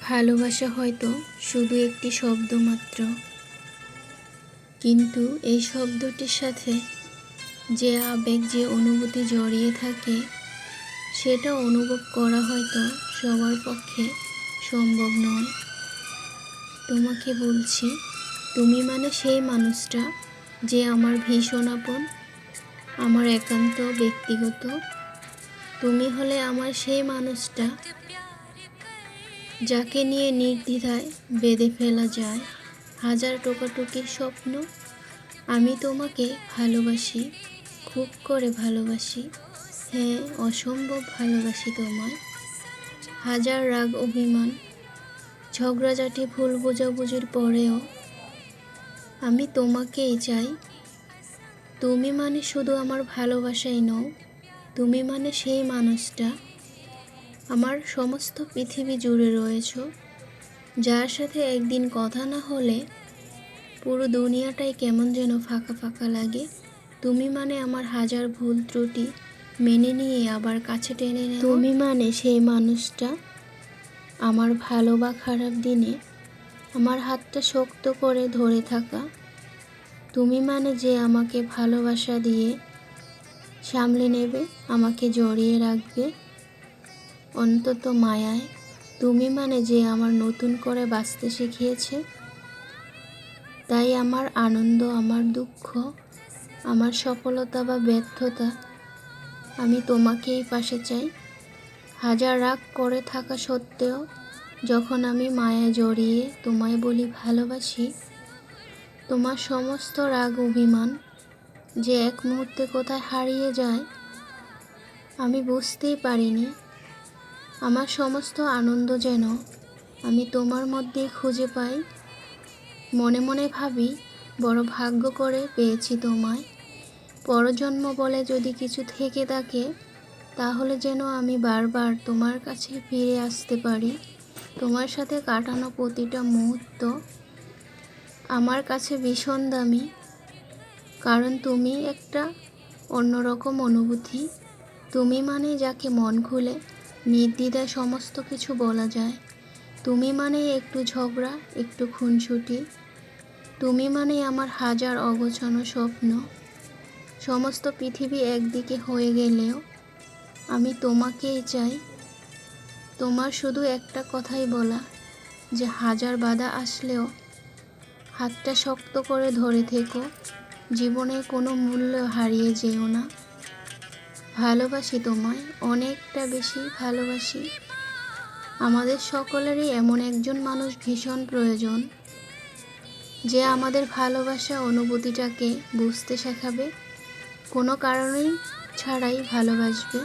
ভালোবাসা হয়তো শুধু একটি শব্দ মাত্র। কিন্তু এই শব্দটির সাথে যে আবেগ, যে অনুভূতি জড়িয়ে থাকে, সেটা অনুভব করা হয়তো সবার পক্ষে সম্ভব নয়। তোমাকে বলছি, তুমি মানে সেই মানুষটা যে আমার ভীষণ আপন, আমার একান্ত ব্যক্তিগত। তুমি হলে আমার সেই মানুষটা যাকে নিয়ে নির্দ্বিধায় বেঁধে ফেলা যায়, হাজার টোকাটুকির স্বপ্ন, আমি তোমাকে ভালোবাসি, খুব করে ভালোবাসি। হ্যাঁ অসম্ভব ভালোবাসি তোমায়। হাজার রাগ অভিমান, ঝগড়াঝাটি ভুল বোঝাবুঝির পরেও আমি তোমাকেই চাই। তুমি মানে শুধু আমার ভালোবাসাই নও, তুমি মানে সেই মানুষটা আমার সমস্ত পৃথিবী জুড়ে রয়েছ, যার সাথে একদিন কথা না হলে পুরো দুনিয়াটাই কেমন যেন ফাঁকা ফাঁকা লাগে। তুমি মানে আমার হাজার ভুল ত্রুটি মেনে নিয়ে আবার কাছে টেনে নেওয়া। তুমি মানে সেই মানুষটা আমার ভালো বা খারাপ দিনে আমার হাতটা শক্ত করে ধরে থাকা। তুমি মানে যে আমাকে ভালোবাসা দিয়ে সামলে নেবে, আমাকে জড়িয়ে রাখবে। অন্তত মায়ায়, তুমি মানে যে আমার নতুন করে বাঁচতে শিখিয়েছে? তাই আমার আনন্দ, আমার দুঃখ, আমার সফলতা বা ব্যর্থতা, আমি তোমাকেই পাশে চাই। হাজার রাগ করে থাকা সত্ত্বেও, যখন আমি মায়া জড়িয়ে তোমায় বলি ভালোবাসি, তোমার সমস্ত রাগ, অভিমান যে এক মুহূর্তে কোথায় হারিয়ে যায়, আমি বুঝতেই পারিনি আমার সমস্ত আনন্দ যেন আমি তোমার মধ্যেই খুঁজে পাই। মনে মনে ভাবি, বড় ভাগ্য করে পেয়েছি তোমায়। পরজন্ম বলে যদি কিছু থেকে থাকে, তাহলে যেন আমি বারবার তোমার কাছে ফিরে আসতে পারি। তোমার সাথে কাটানো প্রতিটা মুহূর্ত আমার কাছে ভীষণ দামি, কারণ তুমি একটা অন্যরকম অনুভূতি। তুমি মানে যাকে মন খুলে নির্দ্বিধায় সমস্ত কিছু বলা যায়। তুমি মানে একটু ঝগড়া, একটু খুনছুটি তুমি মানে আমার হাজার অগোছানো স্বপ্ন। সমস্ত পৃথিবী একদিকে হয়ে গেলেও আমি তোমাকেই চাই। তোমার শুধু একটা কথাই বলা, যে হাজার বাধা আসলেও হাতটা শক্ত করে ধরে থেকো। জীবনে কোনো মূল্য হারিয়ে যেও না। ভালোবাসি তোমায়, অনেকটা বেশি ভালোবাসি। আমাদের সকলেরই এমন একজন মানুষ ভীষণ প্রয়োজন, যে আমাদের ভালোবাসা অনুভূতিটাকে বুঝতে শেখাবে, কোনো কারণেই ছাড়াই ভালোবাসবে।